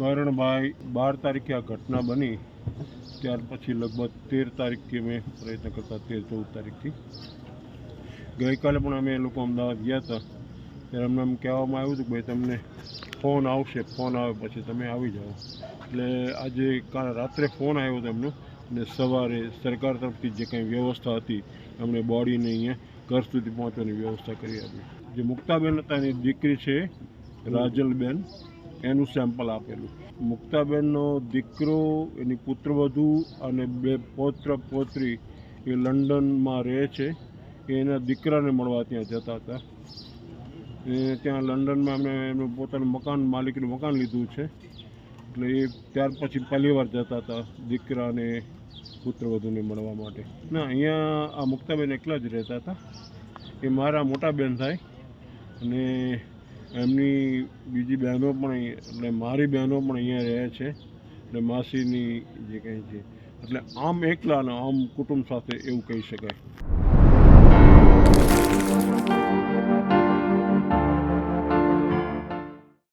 કરણભાઈ બાર તારીખે આ ઘટના બની. ત્યાર પછી લગભગ તેર તારીખથી અમે પ્રયત્ન કરતા, તેર ચૌદ તારીખથી. ગઈકાલે પણ અમે લોકો અમદાવાદ ગયા હતા. ત્યારે અમને એમ કહેવામાં આવ્યું હતું કે ભાઈ, તમને ફોન આવશે, ફોન આવે પછી તમે આવી જાઓ. એટલે આજે કાલે રાત્રે ફોન આવ્યો હતો એમનો. અને સવારે સરકાર તરફથી જે કંઈ વ્યવસ્થા હતી, એમણે બોડીને અહીંયા ઘર સુધી પહોંચવાની વ્યવસ્થા કરી આપી. જે મુક્તાબેન હતા એની દીકરી છે, રાજલબેન. એનું સેમ્પલ આપેલું. મુક્તાબેનનો દીકરો, એની પુત્રવધુ અને બે પૌત્ર પૌત્રી એ લંડનમાં રહે છે. એના દીકરાને મળવા ત્યાં જતા હતા. એ ત્યાં લંડનમાં એમણે એમનું પોતાનું મકાન, માલિકનું મકાન લીધું છે. એટલે એ ત્યાર પછી પહેલી વાર જતા હતા દીકરાને પુત્રવધુને મળવા માટે. ના, અહીંયા આ મુક્તાબેન એકલા જ રહેતા હતા. એ મારા મોટા બેન થાય અને એમની બીજી બહેનો પણ એટલે મારી બહેનો પણ અહીંયા રહે છે. એટલે માસીની જે કંઈ છે, એટલે આમ એકલા અને આમ કુટુંબ સાથે એવું કહી શકાય.